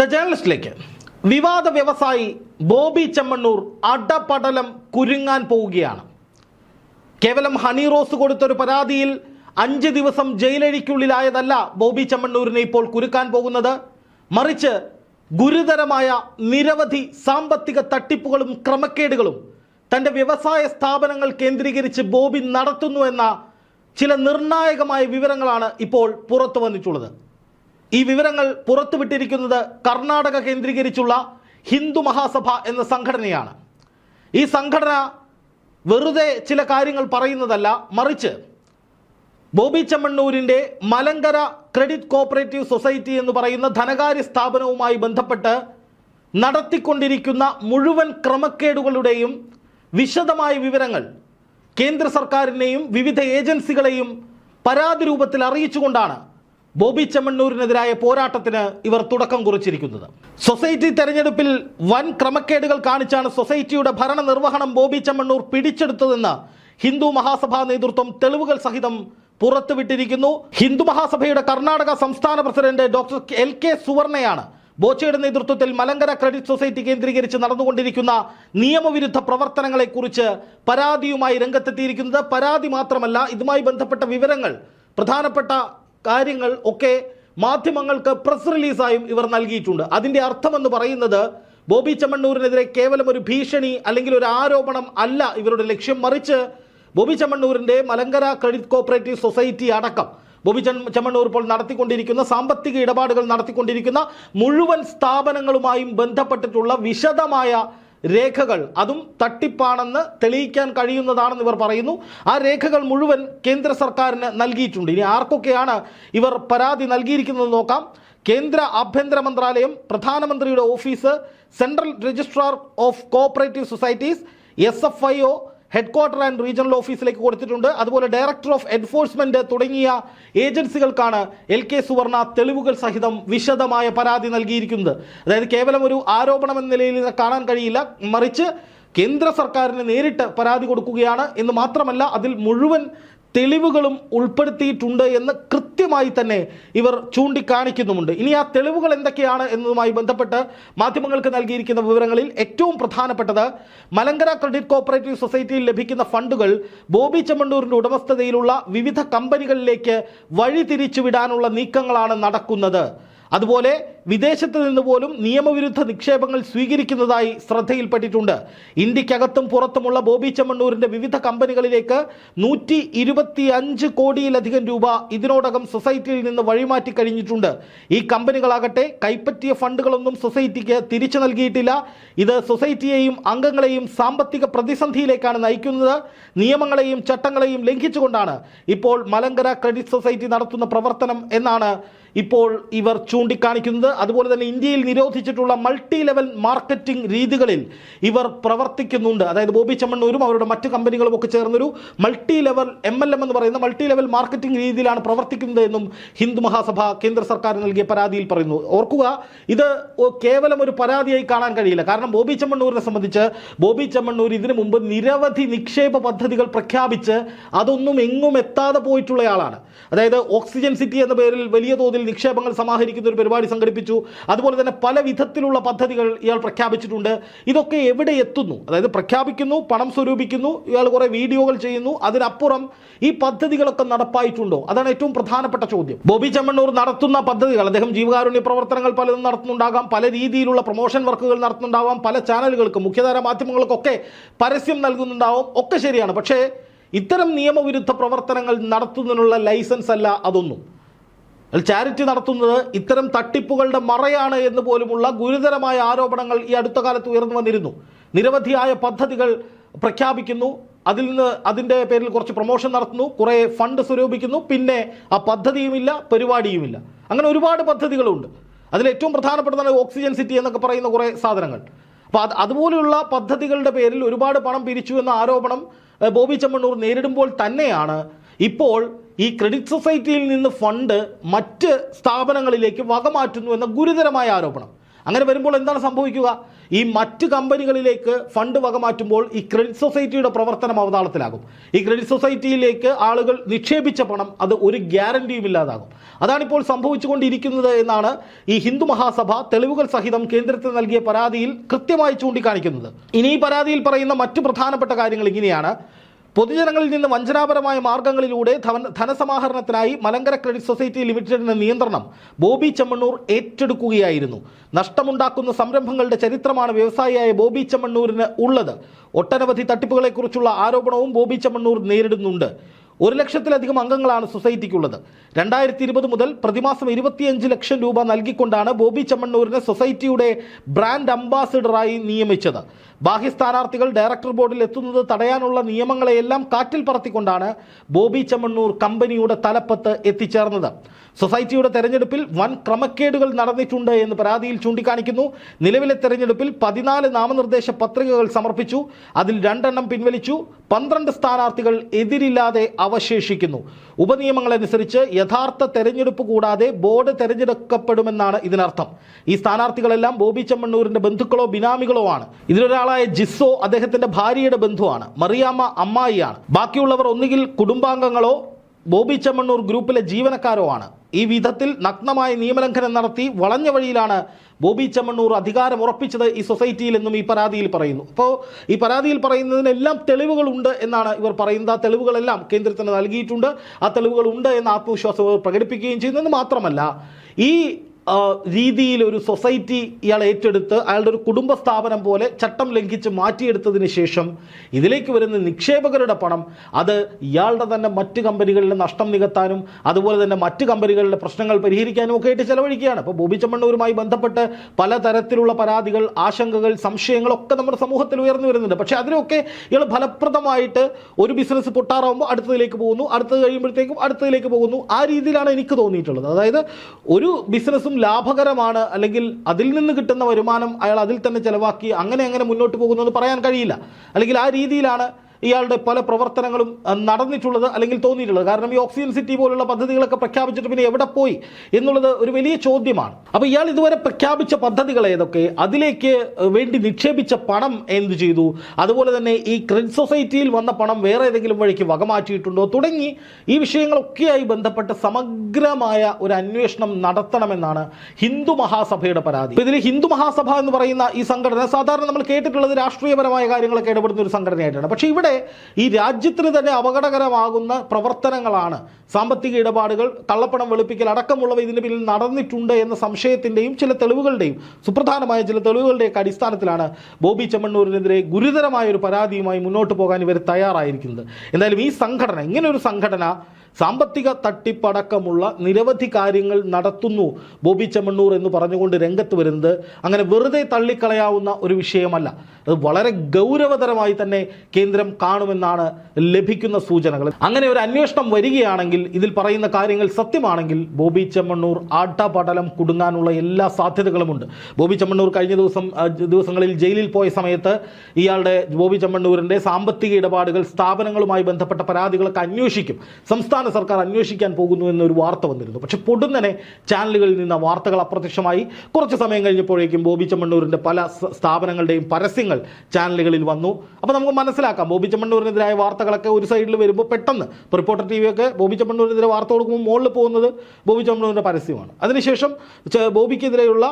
The ജേർണലിസ്റ്റിലേക്ക് വിവാദ വ്യവസായി ബോബി ചെമ്മണ്ണൂർ അടപടലം കുരുങ്ങാൻ പോവുകയാണ്. കേവലം ഹണി റോസ് കൊടുത്തൊരു പരാതിയിൽ അഞ്ച് ദിവസം ജയിലഴിക്കുള്ളിലായതല്ല ബോബി ചെമ്മണ്ണൂരിനെ ഇപ്പോൾ കുരുക്കാൻ പോകുന്നത്. മറിച്ച് ഗുരുതരമായ നിരവധി സാമ്പത്തിക തട്ടിപ്പുകളും ക്രമക്കേടുകളും തന്റെ വ്യവസായ സ്ഥാപനങ്ങൾ കേന്ദ്രീകരിച്ച് ബോബി നടത്തുന്നു എന്ന ചില നിർണായകമായ വിവരങ്ങളാണ് ഇപ്പോൾ പുറത്തു വന്നിട്ടുള്ളത്. ഈ വിവരങ്ങൾ പുറത്തുവിട്ടിരിക്കുന്നത് കർണാടക കേന്ദ്രീകരിച്ചുള്ള ഹിന്ദു മഹാസഭ എന്ന സംഘടനയാണ്. ഈ സംഘടന വെറുതെ ചില കാര്യങ്ങൾ പറയുന്നതല്ല മറിച്ച് ബോബി ചെമ്മണ്ണൂരിന്റെ മലങ്കര ക്രെഡിറ്റ് കോപ്പറേറ്റീവ് സൊസൈറ്റി എന്ന് പറയുന്ന ധനകാര്യ സ്ഥാപനവുമായി ബന്ധപ്പെട്ട് നടത്തിക്കൊണ്ടിരിക്കുന്ന മുഴുവൻ ക്രമക്കേടുകളുടെയും വിശദമായ വിവരങ്ങൾ കേന്ദ്ര സർക്കാരിനെയും വിവിധ ഏജൻസികളെയും പരാതി രൂപത്തിൽ അറിയിച്ചുകൊണ്ടാണ് ബോബി ചെമ്മണ്ണൂരിനെതിരായ പോരാട്ടത്തിന് ഇവർ തുടക്കം കുറിച്ചിരിക്കുന്നത്. സൊസൈറ്റി തെരഞ്ഞെടുപ്പിൽ വൻ ക്രമക്കേടുകൾ കാണിച്ചാണ് സൊസൈറ്റിയുടെ ഭരണ നിർവഹണം ബോബി ചെമ്മണ്ണൂർ പിടിച്ചെടുത്തതെന്ന് ഹിന്ദു മഹാസഭാ നേതൃത്വം തെളിവുകൾ സഹിതം പുറത്തുവിട്ടിരിക്കുന്നു. ഹിന്ദു മഹാസഭയുടെ കർണാടക സംസ്ഥാന പ്രസിഡന്റ് ഡോക്ടർ എൽ കെ സുവർണയാണ് ബോച്ചയുടെ നേതൃത്വത്തിൽ മലങ്കര ക്രെഡിറ്റ് സൊസൈറ്റി കേന്ദ്രീകരിച്ച് നടന്നുകൊണ്ടിരിക്കുന്ന നിയമവിരുദ്ധ പ്രവർത്തനങ്ങളെക്കുറിച്ച് പരാതിയുമായി രംഗത്തെത്തിയിരിക്കുന്നത്. പരാതി മാത്രമല്ല ഇതുമായി ബന്ധപ്പെട്ട വിവരങ്ങൾ പ്രധാനപ്പെട്ട കാര്യങ്ങൾ ഒക്കെ മാധ്യമങ്ങൾക്ക് പ്രസ് റിലീസായും ഇവർ നൽകിയിട്ടുണ്ട്. അതിന്റെ അർത്ഥമെന്ന് പറയുന്നത് ബോബി ചെമ്മണ്ണൂരിനെതിരെ കേവലം ഒരു ഭീഷണി അല്ലെങ്കിൽ ഒരു ആരോപണം അല്ല ഇവരുടെ ലക്ഷ്യം. മറിച്ച് ബോബി ചെമ്മണ്ണൂരിന്റെ മലങ്കര ക്രെഡിറ്റ് കോപ്പറേറ്റീവ് സൊസൈറ്റി അടക്കം. ബോബി ചെമ്മ- ചെമ്മണ്ണൂർ ഇപ്പോൾ നടത്തിക്കൊണ്ടിരിക്കുന്ന സാമ്പത്തിക ഇടപാടുകൾ നടത്തിക്കൊണ്ടിരിക്കുന്ന മുഴുവൻ സ്ഥാപനങ്ങളുമായും ബന്ധപ്പെട്ടിട്ടുള്ള വിശദമായ രേഖകൾ അതും തട്ടിപ്പാണെന്ന് തെളിയിക്കാൻ കഴിയുന്നതാണെന്ന് ഇവർ പറയുന്നു. ആ രേഖകൾ മുഴുവൻ കേന്ദ്ര സർക്കാരിന് നൽകിയിട്ടുണ്ട്. ഇനി ആർക്കൊക്കെയാണ് ഇവർ പരാതി നൽകിയിരിക്കുന്നത് നോക്കാം. കേന്ദ്ര ആഭ്യന്തര മന്ത്രാലയം പ്രധാനമന്ത്രിയുടെ office central registrar of cooperative societies S F I O headquarter and regional ഓഫീസിലേക്ക് കൊടുത്തിട്ടുണ്ട്. അതുപോലെ ഡയറക്ടർ ഓഫ് എൻഫോഴ്സ്മെന്റ് തുടങ്ങിയ ഏജൻസികൾക്കാണ് എൽ കെ സുവർണ തെളിവുകൾ സഹിതം വിശദമായ പരാതി നൽകിയിരിക്കുന്നത്. അതായത് കേവലം ഒരു ആരോപണം എന്ന നിലയിൽ കാണാൻ കഴിയില്ല. മറിച്ച് കേന്ദ്ര സർക്കാരിന് നേരിട്ട് പരാതി കൊടുക്കുകയാണ് എന്ന് മാത്രമല്ല അതിൽ മുഴുവൻ തെളിവുകളും ഉൾപ്പെടുത്തിയിട്ടുണ്ട് എന്ന് കൃത്യമായി തന്നെ ഇവർ ചൂണ്ടിക്കാണിക്കുന്നുമുണ്ട്. ഇനി ആ തെളിവുകൾ എന്തൊക്കെയാണ് എന്നതുമായി ബന്ധപ്പെട്ട് മാധ്യമങ്ങൾക്ക് നൽകിയിരിക്കുന്ന വിവരങ്ങളിൽ ഏറ്റവും പ്രധാനപ്പെട്ടത് മലങ്കര ക്രെഡിറ്റ് കോപ്പറേറ്റീവ് സൊസൈറ്റിയിൽ ലഭിക്കുന്ന ഫണ്ടുകൾ ബോബി ചെമ്മണ്ണൂരിന്റെ ഉടമസ്ഥതയിലുള്ള വിവിധ കമ്പനികളിലേക്ക് വഴിതിരിച്ചു വിടാനുള്ള നീക്കങ്ങളാണ് നടക്കുന്നത്. അതുപോലെ വിദേശത്ത് നിന്ന് പോലും നിയമവിരുദ്ധ നിക്ഷേപങ്ങൾ സ്വീകരിക്കുന്നതായി ശ്രദ്ധയിൽപ്പെട്ടിട്ടുണ്ട്. ഇന്ത്യക്കകത്തും പുറത്തുമുള്ള ബോബി ചെമ്മണ്ണൂരിന്റെ വിവിധ കമ്പനികളിലേക്ക് നൂറ്റി ഇരുപത്തി അഞ്ച് കോടിയിലധികം രൂപ ഇതിനോടകം സൊസൈറ്റിയിൽ നിന്ന് വഴിമാറ്റി കഴിഞ്ഞിട്ടുണ്ട്. ഈ കമ്പനികളാകട്ടെ കൈപ്പറ്റിയ ഫണ്ടുകളൊന്നും സൊസൈറ്റിക്ക് തിരിച്ചു നൽകിയിട്ടില്ല. ഇത് സൊസൈറ്റിയെയും അംഗങ്ങളെയും സാമ്പത്തിക പ്രതിസന്ധിയിലേക്കാണ് നയിക്കുന്നത്. നിയമങ്ങളെയും ചട്ടങ്ങളെയും ലംഘിച്ചുകൊണ്ടാണ് ഇപ്പോൾ മലങ്കര ക്രെഡിറ്റ് സൊസൈറ്റി നടത്തുന്ന പ്രവർത്തനം എന്നാണ് ഇപ്പോൾ ഇവർ ചൂണ്ടിക്കാണിക്കുന്നത്. അതുപോലെ തന്നെ ഇന്ത്യയിൽ നിരോധിച്ചിട്ടുള്ള മൾട്ടി ലെവൽ മാർക്കറ്റിംഗ് രീതികളിൽ ഇവർ പ്രവർത്തിക്കുന്നുണ്ട്. അതായത് ബോബി ചെമ്മണ്ണൂരും അവരുടെ മറ്റ് കമ്പനികളും ഒക്കെ ചേർന്നൊരു multi level M L M എന്ന് പറയുന്ന മൾട്ടി ലെവൽ മാർക്കറ്റിംഗ് രീതിയിലാണ് പ്രവർത്തിക്കുന്നത് എന്നും ഹിന്ദു മഹാസഭ കേന്ദ്ര സർക്കാർ നൽകിയ പരാതിയിൽ പറയുന്നു. ഓർക്കുക ഇത് കേവലം ഒരു പരാതിയായി കാണാൻ കഴിയില്ല. കാരണം ബോബി ചെമ്മണ്ണൂരിനെ സംബന്ധിച്ച് ബോബി ചെമ്മണ്ണൂർ ഇതിനു മുമ്പ് നിരവധി നിക്ഷേപ പദ്ധതികൾ പ്രഖ്യാപിച്ച് അതൊന്നും എങ്ങും എത്താതെ പോയിട്ടുള്ളയാളാണ് അതായത് ഓക്സിജൻ സിറ്റി എന്ന പേരിൽ വലിയ തോതിൽ നിക്ഷേപങ്ങൾ സമാഹരിക്കുന്ന ഒരു പരിപാടി സംഘടിപ്പിച്ചു അതുപോലെ തന്നെ പല വിധത്തിലുള്ള പദ്ധതികൾ ഇയാൾ പ്രഖ്യാപിച്ചിട്ടുണ്ട്. ഇതൊക്കെ എവിടെ എത്തുന്നു? അതായത് പ്രഖ്യാപിക്കുന്നു പണം സ്വരൂപിക്കുന്നു ഇയാൾ കുറേ വീഡിയോകൾ ചെയ്യുന്നു അതിനപ്പുറം ഈ പദ്ധതികളൊക്കെ നടപ്പായിട്ടുണ്ടോ? അതാണ് ഏറ്റവും പ്രധാനപ്പെട്ട ചോദ്യം. ബോബി ചെമ്മണ്ണൂർ നടത്തുന്ന പദ്ധതികൾ അദ്ദേഹം ജീവകാരുണ്യ പ്രവർത്തനങ്ങൾ പലതും നടത്തുന്നുണ്ടാകാം പല രീതിയിലുള്ള പ്രൊമോഷൻ വർക്കുകൾ നടത്തുന്നുണ്ടാവാം പല ചാനലുകൾക്കും മുഖ്യധാര മാധ്യമങ്ങൾക്കൊക്കെ പരസ്യം നൽകുന്നുണ്ടാവും ഒക്കെ ശരിയാണ്. പക്ഷേ ഇത്തരം നിയമവിരുദ്ധ പ്രവർത്തനങ്ങൾ നടത്തുന്നതിനുള്ള ലൈസൻസ് അല്ല അതൊന്നും. ചാരിറ്റി നടത്തുന്നത് ഇത്തരം തട്ടിപ്പുകളുടെ മറയാണ് എന്ന് പോലുമുള്ള ഗുരുതരമായ ആരോപണങ്ങൾ ഈ അടുത്ത കാലത്ത് ഉയർന്നു വന്നിരുന്നു. നിരവധിയായ പദ്ധതികൾ പ്രഖ്യാപിക്കുന്നു. അതിൽ നിന്ന് അതിന്റെ പേരിൽ കുറച്ച് പ്രൊമോഷൻ നടത്തുന്നു. കുറേ ഫണ്ട് സ്വരൂപിക്കുന്നു. പിന്നെ ആ പദ്ധതിയുമില്ല പരിപാടിയുമില്ല. അങ്ങനെ ഒരുപാട് പദ്ധതികളുണ്ട്. അതിൽ ഏറ്റവും പ്രധാനപ്പെട്ടതാണ് ഓക്സിജൻ സിറ്റി എന്നൊക്കെ പറയുന്ന കുറേ സാധനങ്ങൾ. അപ്പോൾ അത് അതുപോലെയുള്ള പദ്ധതികളുടെ പേരിൽ ഒരുപാട് പണം പിരിച്ചു എന്ന ആരോപണം ബോബി ചെമ്മണ്ണൂർ നേരിടുമ്പോൾ തന്നെയാണ് ഇപ്പോൾ ഈ ക്രെഡിറ്റ് സൊസൈറ്റിയിൽ നിന്ന് ഫണ്ട് മറ്റ് സ്ഥാപനങ്ങളിലേക്ക് വക മാറ്റുന്നു എന്ന ഗുരുതരമായ ആരോപണം. അങ്ങനെ വരുമ്പോൾ എന്താണ് സംഭവിക്കുക? ഈ മറ്റ് കമ്പനികളിലേക്ക് ഫണ്ട് വക മാറ്റുമ്പോൾ ഈ ക്രെഡിറ്റ് സൊസൈറ്റിയുടെ പ്രവർത്തനം അവതാളത്തിലാകും. ഈ ക്രെഡിറ്റ് സൊസൈറ്റിയിലേക്ക് ആളുകൾ നിക്ഷേപിച്ച പണം അത് ഒരു ഗ്യാരണ്ടിയും ഇല്ലാതാകും. അതാണിപ്പോൾ സംഭവിച്ചുകൊണ്ടിരിക്കുന്നത് എന്നാണ് ഈ ഹിന്ദു മഹാസഭ തെളിവുകൾ സഹിതം കേന്ദ്രത്തിൽ നൽകിയ പരാതിയിൽ കൃത്യമായി ചൂണ്ടിക്കാണിക്കുന്നത്. ഇനി ഈ പരാതിയിൽ പറയുന്ന മറ്റു പ്രധാനപ്പെട്ട കാര്യങ്ങൾ ഇങ്ങനെയാണ്. പൊതുജനങ്ങളിൽ നിന്ന് വഞ്ചനാപരമായ മാർഗങ്ങളിലൂടെ ധനസമാഹരണത്തിനായി മലങ്കര ക്രെഡിറ്റ് സൊസൈറ്റി ലിമിറ്റഡിന്റെ നിയന്ത്രണം ബോബി ചെമ്മണ്ണൂർ ഏറ്റെടുക്കുകയായിരുന്നു. നഷ്ടമുണ്ടാക്കുന്ന സംരംഭങ്ങളുടെ ചരിത്രമാണ് വ്യവസായിയായ ബോബി ചെമ്മണ്ണൂരിന് ഉള്ളത്. ഒട്ടനവധി തട്ടിപ്പുകളെക്കുറിച്ചുള്ള ആരോപണവും ബോബി ചെമ്മണ്ണൂർ നേരിടുന്നുണ്ട്. ഒരു ലക്ഷത്തിലധികം അംഗങ്ങളാണ് സൊസൈറ്റിക്കുള്ളത്. രണ്ടായിരത്തി ഇരുപത് മുതൽ പ്രതിമാസം ഇരുപത്തിയഞ്ച് ലക്ഷം രൂപ നൽകിക്കൊണ്ടാണ് ബോബി ചെമ്മണ്ണൂരിനെ സൊസൈറ്റിയുടെ ബ്രാൻഡ് അംബാസിഡറായി നിയമിച്ചത്. ബാഹ്യ സ്ഥാനാർത്ഥികൾ ഡയറക്ടർ ബോർഡിൽ എത്തുന്നത് തടയാനുള്ള നിയമങ്ങളെയെല്ലാം കാറ്റിൽ പറത്തിക്കൊണ്ടാണ് ബോബി ചെമ്മണ്ണൂർ കമ്പനിയുടെ തലപ്പത്ത് എത്തിച്ചേർന്നത്. സൊസൈറ്റിയുടെ തെരഞ്ഞെടുപ്പിൽ വൻ ക്രമക്കേടുകൾ നടന്നിട്ടുണ്ട് എന്ന് പരാതിയിൽ ചൂണ്ടിക്കാണിക്കുന്നു. നിലവിലെ തെരഞ്ഞെടുപ്പിൽ പതിനാല് നാമനിർദ്ദേശ പത്രികകൾ സമർപ്പിച്ചു. അതിൽ രണ്ടെണ്ണം പിൻവലിച്ചു. പന്ത്രണ്ട് സ്ഥാനാർത്ഥികൾ എതിരില്ലാതെ അവശേഷിക്കുന്നു. ഉപനിയമങ്ങളനുസരിച്ച് യഥാർത്ഥ തെരഞ്ഞെടുപ്പ് കൂടാതെ ബോർഡ് തെരഞ്ഞെടുക്കപ്പെടുമെന്നാണ് ഇതിനർത്ഥം. ഈ സ്ഥാനാർത്ഥികളെല്ലാം ബോബി ചെമ്മണ്ണൂരിന്റെ ബന്ധുക്കളോ ബിനാമികളോ ആണ്. ഇതിലൊരാളായ ജിസോ അദ്ദേഹത്തിന്റെ ഭാര്യയുടെ ബന്ധുവാണ്. മറിയാമ്മ അമ്മായിയാണ്. ബാക്കിയുള്ളവർ ഒന്നുകിൽ കുടുംബാംഗങ്ങളോ ബോബി ചെമ്മണ്ണൂർ ഗ്രൂപ്പിലെ ജീവനക്കാരോ ആണ്. ഈ വിധത്തിൽ നഗ്നമായ നിയമലംഘനം നടത്തി വളഞ്ഞ വഴിയിലാണ് ബോബി ചെമ്മണ്ണൂർ അധികാരം ഉറപ്പിച്ചത് ഈ സൊസൈറ്റിയിൽ എന്നും ഈ പരാതിയിൽ പറയുന്നു. അപ്പോൾ ഈ പരാതിയിൽ പറയുന്നതിനെല്ലാം തെളിവുകളുണ്ട് എന്നാണ് ഇവർ പറയുന്നത്. ആ തെളിവുകളെല്ലാം കേന്ദ്രത്തിന് നൽകിയിട്ടുണ്ട്. ആ തെളിവുകളുണ്ട് എന്ന ആത്മവിശ്വാസം ഇവർ പ്രകടിപ്പിക്കുകയും ചെയ്യുന്നത് മാത്രമല്ല ഈ രീതിയിൽ ഒരു സൊസൈറ്റി ഇയാൾ ഏറ്റെടുത്ത് അയാളുടെ ഒരു കുടുംബ സ്ഥാപനം പോലെ ചട്ടം ലംഘിച്ച് മാറ്റിയെടുത്തതിന് ശേഷം ഇതിലേക്ക് വരുന്ന നിക്ഷേപകരുടെ പണം അത് ഇയാളുടെ തന്നെ മറ്റ് കമ്പനികളിലെ നഷ്ടം നികത്താനും അതുപോലെ തന്നെ മറ്റ് കമ്പനികളിലെ പ്രശ്നങ്ങൾ പരിഹരിക്കാനും ഒക്കെ ആയിട്ട് ചെലവഴിക്കുകയാണ്. അപ്പോൾ ബോബി ചെമ്മണ്ണൂരുമായി ബന്ധപ്പെട്ട് പലതരത്തിലുള്ള പരാതികൾ ആശങ്കകൾ സംശയങ്ങളൊക്കെ നമ്മുടെ സമൂഹത്തിൽ ഉയർന്നു വരുന്നുണ്ട്. പക്ഷേ അതിനൊക്കെ ഇയാൾ ഫലപ്രദമായിട്ട് ഒരു ബിസിനസ് പൊട്ടാറാകുമ്പോൾ അടുത്തതിലേക്ക് പോകുന്നു. അടുത്തത് കഴിയുമ്പോഴത്തേക്കും അടുത്തതിലേക്ക് പോകുന്നു. ആ രീതിയിലാണ് എനിക്ക് തോന്നിയിട്ടുള്ളത്. അതായത് ഒരു ബിസിനസ്സും ലാഭകരമാണ് അല്ലെങ്കിൽ അതിൽ നിന്ന് കിട്ടുന്ന വരുമാനം അയാൾ അതിൽ തന്നെ ചിലവാക്കി അങ്ങനെ അങ്ങനെ മുന്നോട്ട് പോകുന്നു എന്ന് പറയാൻ കഴിയില്ല. അല്ലെങ്കിൽ ആ രീതിയിലാണ് ഇയാളുടെ പല പ്രവർത്തനങ്ങളും നടന്നിട്ടുള്ളത് അല്ലെങ്കിൽ തോന്നിയിട്ടുള്ളത്. കാരണം ഈ ഓക്സിജൻ സിറ്റി പോലുള്ള പദ്ധതികളൊക്കെ പ്രഖ്യാപിച്ചിട്ട് പിന്നെ എവിടെ പോയി എന്നുള്ളത് ഒരു വലിയ ചോദ്യമാണ്. അപ്പോൾ ഇയാൾ ഇതുവരെ പ്രഖ്യാപിച്ച പദ്ധതികൾ ഏതൊക്കെ? അതിലേക്ക് വേണ്ടി നിക്ഷേപിച്ച പണം എന്ത് ചെയ്തു? അതുപോലെ തന്നെ ഈ ക്രെഡിറ്റ് സൊസൈറ്റിയിൽ വന്ന പണം വേറെ ഏതെങ്കിലും വഴിക്ക് വകമാറ്റിയിട്ടുണ്ടോ? തുടങ്ങി ഈ വിഷയങ്ങളൊക്കെയായി ബന്ധപ്പെട്ട് സമഗ്രമായ ഒരു അന്വേഷണം നടത്തണമെന്നാണ് ഹിന്ദു മഹാസഭയുടെ പരാതി. ഇതിൽ ഹിന്ദു മഹാസഭ എന്ന് പറയുന്ന ഈ സംഘടന സാധാരണ നമ്മൾ കേട്ടിട്ടുള്ളത് രാഷ്ട്രീയപരമായ കാര്യങ്ങളൊക്കെ ഇടപെടുന്ന ഒരു സംഘടനയായിട്ടാണ്. പക്ഷേ ഇവിടെ ഈ രാജ്യത്തിന് തന്നെ അപകടകരമാകുന്ന പ്രവർത്തനങ്ങളാണ്. സാമ്പത്തിക ഇടപാടുകൾ കള്ളപ്പണം വെളുപ്പിക്കൽ അടക്കമുള്ളവ ഇതിന് പിന്നിൽ നടന്നിട്ടുണ്ട് എന്ന സംശയത്തിന്റെയും ചില തെളിവുകളുടെയും സുപ്രധാനമായ ചില തെളിവുകളുടെയൊക്കെ അടിസ്ഥാനത്തിലാണ് ബോബി ചെമ്മണ്ണൂരിനെതിരെ ഗുരുതരമായ ഒരു പരാതിയുമായി മുന്നോട്ട് പോകാൻ ഇവർ തയ്യാറായിരിക്കുന്നത്. എന്തായാലും ഈ സംഘടന ഇങ്ങനെ ഒരു സംഘടന സാമ്പത്തിക തട്ടിപ്പടക്കമുള്ള നിരവധി കാര്യങ്ങൾ നടത്തുന്നു ബോബി ചെമ്മണ്ണൂർ എന്ന് പറഞ്ഞുകൊണ്ട് രംഗത്ത് വരുന്നത്. അങ്ങനെ വെറുതെ തള്ളിക്കളയാവുന്ന ഒരു വിഷയമല്ല. അത് വളരെ ഗൗരവതരമായി തന്നെ കേന്ദ്രം കാണുമെന്നാണ് ലഭിക്കുന്ന സൂചനകൾ. അങ്ങനെ ഒരു അന്വേഷണം വരികയാണെങ്കിൽ ഇതിൽ പറയുന്ന കാര്യങ്ങൾ സത്യമാണെങ്കിൽ ബോബി ചെമ്മണ്ണൂർ ആട്ടപടലം കുടുങ്ങാനുള്ള എല്ലാ സാധ്യതകളുമുണ്ട്. ബോബി ചെമ്മണ്ണൂർ കഴിഞ്ഞ ദിവസം ദിവസങ്ങളിൽ ജയിലിൽ പോയ സമയത്ത് ഇയാളുടെ ബോബി ചെമ്മണ്ണൂരിന്റെ സാമ്പത്തിക ഇടപാടുകൾ സ്ഥാപനങ്ങളുമായി ബന്ധപ്പെട്ട പരാതികളൊക്കെ അന്വേഷിക്കും. സംസ്ഥാന സർക്കാർ അന്വേഷിക്കാൻ പോകുന്നു എന്നൊരു വാർത്ത വന്നിരുന്നു. പക്ഷെ പൊടുന്നനെ ചാനലുകളിൽ നിന്ന് വാർത്തകൾ അപ്രത്യക്ഷമായി. കുറച്ച് സമയം കഴിഞ്ഞപ്പോഴേക്കും ബോബി ചെമ്മണ്ണൂരിന്റെ പല സ്ഥാപനങ്ങളുടെയും പരസ്യങ്ങൾ ചാനലുകളിൽ വന്നു. അപ്പോൾ നമുക്ക് മനസ്സിലാക്കാം ബോബി ചെമ്മണ്ണൂരിനെതിരായ വാർത്തകളൊക്കെ ഒരു സൈഡിൽ വരുമ്പോൾ പെട്ടെന്ന് റിപ്പോർട്ടർ ടി വിയൊക്കെ ബോബി ചെമ്മണ്ണൂരിനെതിരെ വാർത്ത കൊടുക്കുമ്പോൾ മുകളിൽ പോകുന്നത് ബോബി ചെമ്മണ്ണൂരിന്റെ പരസ്യമാണ്. അതിനുശേഷം ബോബിക്കെതിരെയുള്ള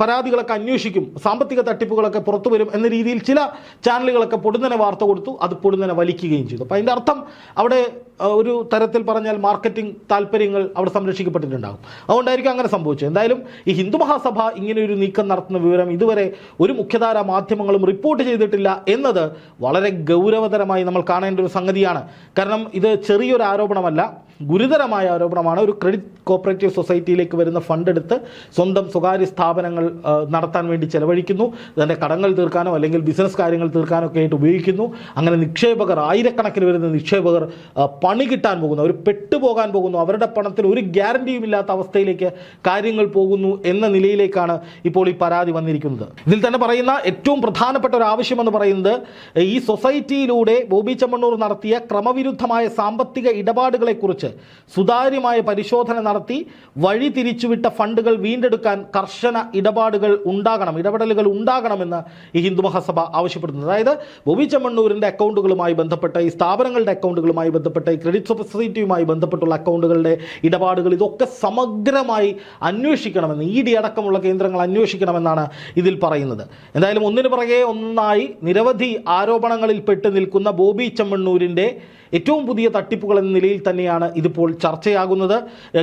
പരാതികളൊക്കെ അന്വേഷിക്കും സാമ്പത്തിക തട്ടിപ്പുകളൊക്കെ പുറത്തു വരും എന്ന രീതിയിൽ ചില ചാനലുകളൊക്കെ പൊടുന്നനെ വാർത്ത കൊടുത്തു അത് പൊടുന്നനെ വലിക്കുകയും ചെയ്തു. അപ്പോൾ അതിന്റെ അർത്ഥം അവിടെ ഒരു തരത്തിൽ പറഞ്ഞാൽ മാർക്കറ്റിംഗ് താല്പര്യങ്ങൾ അവിടെ സംരക്ഷിക്കപ്പെട്ടിട്ടുണ്ടാകും. അതുകൊണ്ടായിരിക്കും അങ്ങനെ സംഭവിച്ചത്. എന്തായാലും ഈ ഹിന്ദു മഹാസഭ ഇങ്ങനെ ഒരു നീക്കം നടത്തുന്ന വിവരം ഇതുവരെ ഒരു മുഖ്യധാര മാധ്യമങ്ങളും റിപ്പോർട്ട് ചെയ്തിട്ടില്ല എന്നത് വളരെ ഗൗരവതരമായി നമ്മൾ കാണേണ്ട ഒരു സംഗതിയാണ്. കാരണം ഇത് ചെറിയൊരു ആരോപണമല്ല. ഗുരുതരമായ ആരോപണമാണ് ഒരു ക്രെഡിറ്റ് കോപ്പറേറ്റീവ് സൊസൈറ്റിയിലേക്ക് വരുന്ന ഫണ്ട് എടുത്ത് സ്വന്തം സ്വകാര്യ സ്ഥാപനങ്ങൾ നടത്താൻ വേണ്ടി ചെലവഴിക്കുന്നു. അതിന്റെ കടങ്ങൾ തീർക്കാനോ അല്ലെങ്കിൽ ബിസിനസ് കാര്യങ്ങൾ തീർക്കാനോ ഒക്കെ ആയിട്ട് ഉപയോഗിക്കുന്നു. അങ്ങനെ നിക്ഷേപകർ ആയിരക്കണക്കിന് വരുന്ന നിക്ഷേപകർ പണി കിട്ടാൻ പോകുന്നു. അവർ പെട്ടുപോകാൻ പോകുന്നു. അവരുടെ പണത്തിൽ ഒരു ഗ്യാരണ്ടിയും ഇല്ലാത്ത അവസ്ഥയിലേക്ക് കാര്യങ്ങൾ പോകുന്നു എന്ന നിലയിലേക്കാണ് ഇപ്പോൾ ഈ പരാതി വന്നിരിക്കുന്നത്. ഇതിൽ തന്നെ പറയുന്ന ഏറ്റവും പ്രധാനപ്പെട്ട ഒരു ആവശ്യമെന്ന് പറയുന്നത് ഈ സൊസൈറ്റിയിലൂടെ ബോബി ചെമ്മണ്ണൂർ നടത്തിയ ക്രമവിരുദ്ധമായ സാമ്പത്തിക ഇടപാടുകളെക്കുറിച്ച് സുതാര്യമായ പരിശോധന നടത്തി വഴി തിരിച്ചുവിട്ട ഫണ്ടുകൾ വീണ്ടെടുക്കാൻ കർശന ഇടപാടുകൾ ഉണ്ടാകണം ഇടപെടലുകൾ ഉണ്ടാകണമെന്ന് ഈ ഹിന്ദു മഹാസഭ ആവശ്യപ്പെടുന്നു അതായത് ബോബി ചെമ്മണ്ണൂരിന്റെ അക്കൗണ്ടുകളുമായി ബന്ധപ്പെട്ട ഈ സ്ഥാപനങ്ങളുടെ അക്കൗണ്ടുകളുമായി ബന്ധപ്പെട്ട ഈ ക്രെഡിറ്റ് സൊസൈറ്റിയുമായി ബന്ധപ്പെട്ടുള്ള അക്കൗണ്ടുകളുടെ ഇടപാടുകൾ ഇതൊക്കെ സമഗ്രമായി അന്വേഷിക്കണമെന്ന് ഇ ഡി അടക്കമുള്ള കേന്ദ്രങ്ങൾ അന്വേഷിക്കണമെന്നാണ് ഇതിൽ പറയുന്നത്. എന്തായാലും ഒന്നിനു പുറകെ ഒന്നായി നിരവധി ആരോപണങ്ങളിൽ പെട്ട് നിൽക്കുന്ന ബോബി ചെമ്മണ്ണൂരിന്റെ ഏറ്റവും പുതിയ തട്ടിപ്പുകൾ എന്ന നിലയിൽ തന്നെയാണ് ഇതിപ്പോൾ ചർച്ചയാകുന്നത്.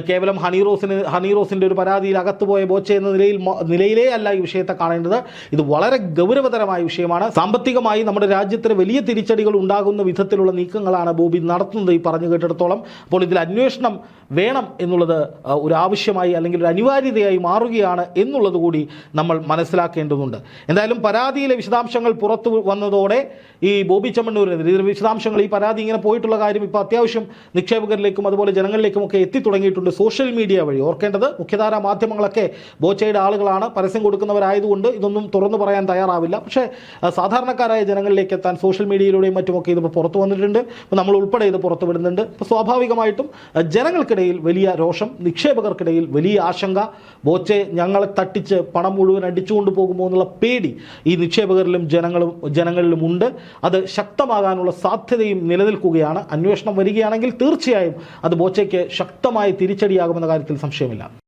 കേവലം ഹണിറോസിന് ഹണിറോസിന്റെ ഒരു പരാതിയിൽ അകത്തുപോയ ബോച്ച എന്ന നിലയിൽ നിലയിലേ അല്ല ഈ വിഷയത്തെ കാണേണ്ടത്. ഇത് വളരെ ഗൗരവതരമായ വിഷയമാണ്. സാമ്പത്തികമായി നമ്മുടെ രാജ്യത്തിന് വലിയ തിരിച്ചടികൾ ഉണ്ടാകുന്ന വിധത്തിലുള്ള നീക്കങ്ങളാണ് ബോബി നടത്തുന്നത് ഈ പറഞ്ഞു കേട്ടിടത്തോളം. അപ്പോൾ ഇതിൽ അന്വേഷണം വേണം എന്നുള്ളത് ഒരു ആവശ്യമായി അല്ലെങ്കിൽ ഒരു അനിവാര്യതയായി മാറുകയാണ് എന്നുള്ളത് കൂടി നമ്മൾ മനസ്സിലാക്കേണ്ടതുണ്ട്. എന്തായാലും പരാതിയിലെ വിശദാംശങ്ങൾ പുറത്തു വന്നതോടെ ഈ ബോബി ചെമ്മണ്ണൂരിനെതിരെ വിശദാംശങ്ങൾ ഈ പരാതി ഇങ്ങനെ പോയിട്ടുള്ള കാര്യം ഇപ്പോൾ അത്യാവശ്യം നിക്ഷേപകരിലേക്കും അതുപോലെ ജനങ്ങളിലേക്കും ഒക്കെ എത്തി തുടങ്ങിയിട്ടുണ്ട് സോഷ്യൽ മീഡിയ വഴി. ഓർക്കേണ്ടത് മുഖ്യധാരാ മാധ്യമങ്ങളൊക്കെ ബോച്ചയുടെ ആളുകളാണ് പരസ്യം കൊടുക്കുന്നവരായതുകൊണ്ട് ഇതൊന്നും തുറന്നു പറയാൻ തയ്യാറാവില്ല. പക്ഷേ സാധാരണക്കാരായ ജനങ്ങളിലേക്ക് എത്താൻ സോഷ്യൽ മീഡിയയിലൂടെയും മറ്റുമൊക്കെ ഇതിപ്പോൾ പുറത്തു വന്നിട്ടുണ്ട്. നമ്മൾ ഉൾപ്പെടെ ഇത് പുറത്തു വിടുന്നുണ്ട് അപ്പോൾ സ്വാഭാവികമായിട്ടും ആ, ജനങ്ങൾക്കിടയിൽ വലിയ രോഷം നിക്ഷേപകർക്കിടയിൽ വലിയ ആശങ്ക ബോച്ചെ ഞങ്ങളെ തട്ടിച്ച് പണം മുഴുവൻ അടിച്ചുകൊണ്ട് പോകുമോ എന്നുള്ള പേടി ഈ നിക്ഷേപകരിലും ജനങ്ങളും ജനങ്ങളിലും ഉണ്ട്. അത് ശക്തമാകാനുള്ള സാധ്യതയും നിലനിൽക്കുകയാണ്. അന്വേഷണം വരികയാണെങ്കിൽ തീർച്ചയായും അത് ബോച്ചയ്ക്ക് ശക്തമായി തിരിച്ചടിയാകുമെന്ന കാര്യത്തിൽ സംശയമില്ല.